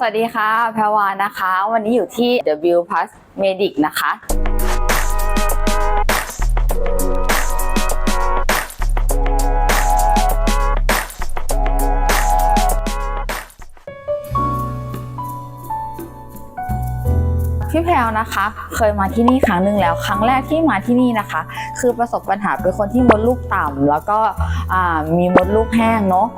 สวัสดีค่ะแพรวานะคะ วันนี้อยู่ที่ W Plus Medic นะคะ พี่แพรวนะคะ เคยมาที่นี่ครั้งหนึ่งแล้ว ครั้งแรกที่มาที่นี่นะคะ คือประสบปัญหาเป็นคนที่มดลูกต่ำแล้วก็มีมดลูกแห้งเนาะ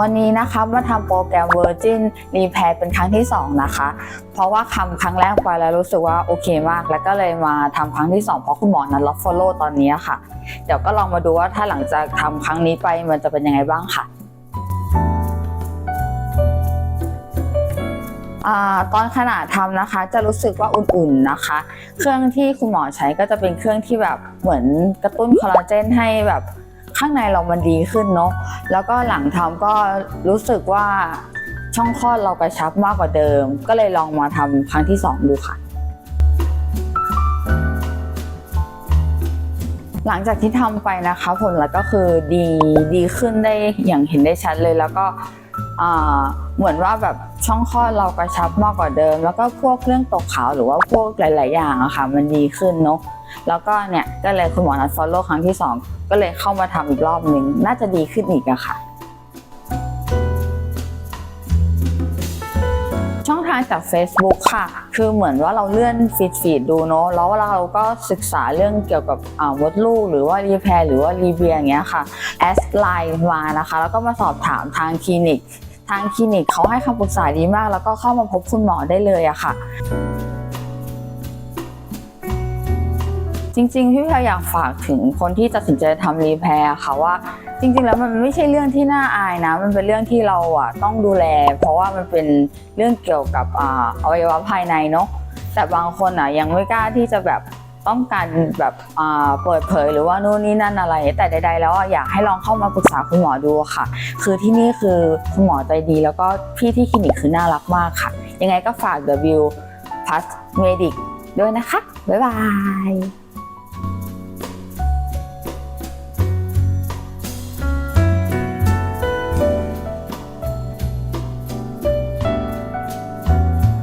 วันนี้นะคะมาทำโปรแกรม Virgin Repair เป็นครั้งที่ 2 นะคะ เพราะว่าทำครั้งแรกไปแล้วรู้สึกว่าโอเคมาก แล้วก็เลยมาทำครั้งที่ 2 เพราะคุณหมอนัดรับ follow ตอนนี้ค่ะ เดี๋ยวก็ลองมาดูว่าถ้าหลังจากทำครั้งนี้ไปมันจะเป็นยังไงบ้างค่ะอตอนขณะทำนะคะจะรู้สึกว่าอุ่นๆนะคะ เครื่องที่คุณหมอใช้ก็จะเป็นเครื่องที่แบบเหมือนกระตุ้นคอลลาเจนให้แบบ ข้างในเรามันดีขึ้นเนาะแล้วก็หลังทำก็รู้สึกว่าช่องคลอดเรากระชับมากกว่าเดิม ก็เลยลองมาทำครั้งที่ 2 ดูค่ะ หลังจากที่ทำไปนะคะผลลัพธ์ก็คือดีดีขึ้นได้อย่างเห็นได้ชัดเลยแล้วก็เหมือนว่าแบบช่องคลอดเรากระชับมากกว่าเดิม แล้วก็พวกเรื่องตกขาวหรือว่าพวกหลาย ๆ อย่างอะค่ะมันดีขึ้นเนาะแล้วก็เนี่ยก็เลยคุณหมอนัดฟอลโล่ครั้งที่ 2 ก็เลยเข้ามาทำอีกรอบหนึ่งน่าจะดีขึ้นอีกอะค่ะ มาจาก Facebook ค่ะ คือเหมือนว่าเราเลื่อนฟีดฟีดดูเนาะแล้วเราก็ศึกษาเรื่องเกี่ยวกับมดลูก หรือว่ารีแพร์หรือว่ารีเบียอย่างเงี้ยค่ะแอสไลน์มานะคะ แล้วก็มาสอบถามทางคลินิก ทางคลินิกเขาให้คำปรึกษาดีมาก แล้วก็เข้ามาพบคุณหมอได้เลยอะค่ะ จริง ๆ พี่แพรอยากฝากถึงคนที่ตัดสินใจทำรีแพร์ค่ะว่า จริง ๆ แล้วมันไม่ใช่เรื่องที่น่าอายนะ มันเป็นเรื่องที่เราอะต้องดูแล เพราะว่ามันเป็นเรื่องเกี่ยวกับอ่าอวัยวะภายในเนาะแต่บางคนอะยังไม่กล้าที่จะแบบต้องการแบบเปิดเผยหรือว่านู่นนี่นั่นอะไร แต่ใดๆ แล้วอะอยากให้ลองเข้ามาปรึกษาคุณหมอดูค่ะ คือที่นี่คือคุณหมอใจดี แล้วก็พี่ที่คลินิกคือน่ารักมากค่ะ ยังไงก็ฝาก W Plus Medic ด้วยนะคะ บ๊ายบาย